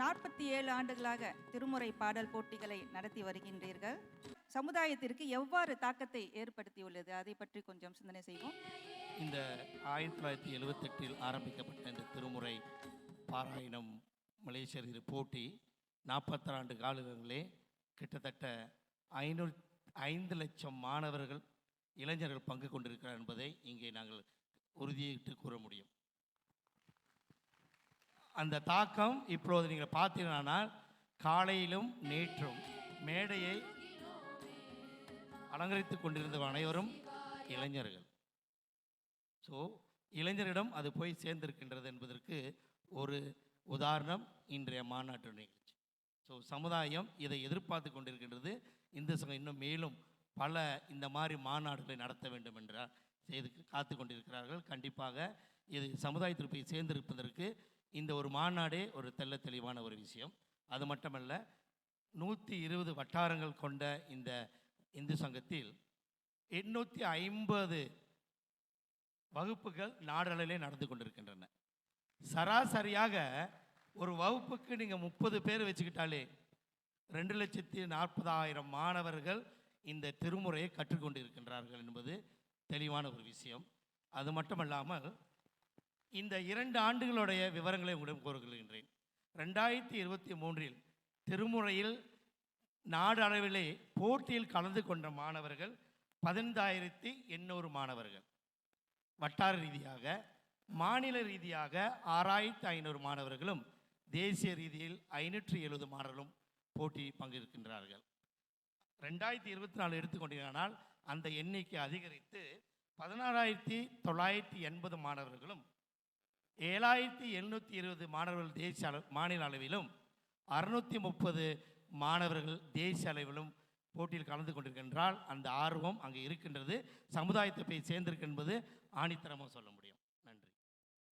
நாற்பத்தி ஏழு ஆண்டுகளாக திருமுறை பாடல் போட்டிகளை நடத்தி வருகின்றீர்கள். சமுதாயத்திற்கு எவ்வாறு தாக்கத்தை ஏற்படுத்தியுள்ளது? அதை பற்றி கொஞ்சம் சிந்தனை செய்வோம். இந்த ஆயிரத்தி தொள்ளாயிரத்தி எழுவத்தெட்டில் ஆரம்பிக்கப்பட்ட இந்த திருமுறை பாராயணம் மலேசியர் இது போட்டி நாற்பத்தாண்டு ஆண்டு கிட்டத்தட்ட ஐநூறு ஐந்து லட்சம் மாணவர்கள் இளைஞர்கள் பங்கு கொண்டிருக்கிறார் என்பதை இங்கே நாங்கள் உறுதியிட்டு கூற முடியும். அந்த தாக்கம் இப்பொழுது நீங்கள் பார்த்தீங்கன்னா காலையிலும் நேற்றும் மேடையை அலங்கரித்துக் கொண்டிருந்த அனைவரும் இளைஞர்கள். ஸோ இளைஞரிடம் அது போய் சேர்ந்திருக்கின்றது என்பதற்கு ஒரு உதாரணம் இன்றைய மாநாட்டு நிகழ்ச்சி. ஸோ சமுதாயம் இதை எதிர்பார்த்து கொண்டிருக்கின்றது. இந்த சங்கம் இன்னும் மேலும் பல இந்த மாதிரி மாநாடுகளை நடத்த வேண்டும் என்றால் செய்து காத்து கொண்டிருக்கிறார்கள். கண்டிப்பாக இது சமுதாயத்தில் போய் சேர்ந்திருப்பதற்கு இந்த ஒரு மாநாடே ஒரு தெள்ள தெளிவான ஒரு விஷயம். அது மட்டுமல்ல நூற்றி இருபது வட்டாரங்கள் கொண்ட இந்த இந்து சங்கத்தில் எண்ணூற்றி ஐம்பது வகுப்புகள் நாடளிலே நடந்து கொண்டிருக்கின்றன. சராசரியாக ஒரு வகுப்புக்கு நீங்கள் முப்பது பேர் வச்சுக்கிட்டாலே ரெண்டு லட்சத்தி நாற்பதாயிரம் மாணவர்கள் இந்த திருமுறையை கற்றுக்கொண்டிருக்கின்றார்கள் என்பது தெளிவான ஒரு விஷயம். அது மட்டுமல்லாமல் இந்த இரண்டு ஆண்டுகளுடைய விவரங்களை உங்களிடம் கோருகின்றேன் ரெண்டாயிரத்தி இருபத்தி மூன்றில் திருமுறையில் நாடு அளவிலே போட்டியில் கலந்து கொண்ட மாணவர்கள் பதினைந்தாயிரத்தி எண்ணூறு மாணவர்கள். வட்டார ரீதியாக மாநில ரீதியாக ஆறாயிரத்தி ஐநூறு மாணவர்களும் தேசிய ரீதியில் ஐநூற்றி எழுபது மாணவர்களும் போட்டி பங்கேற்கின்றார்கள் ரெண்டாயிரத்தி இருபத்தி நாலு எடுத்துக்கொண்டீர்களானால் அந்த எண்ணிக்கை அதிகரித்து பதினாறாயிரத்தி தொள்ளாயிரத்தி எண்பது மாணவர்களும் ஏழாயிரத்தி எழுநூற்றி இருபது மாணவர்கள் தேசிய அளவு மாநில அளவிலும் அறுநூற்றி முப்பது மாணவர்கள் தேசிய அளவிலும் போட்டியில் கலந்து கொண்டிருக்கின்றால் அந்த ஆர்வம் அங்கே இருக்கின்றது. சமுதாயத்தை போய் சேர்ந்திருக்கு என்பது ஆணித்தரமாக சொல்ல முடியும்.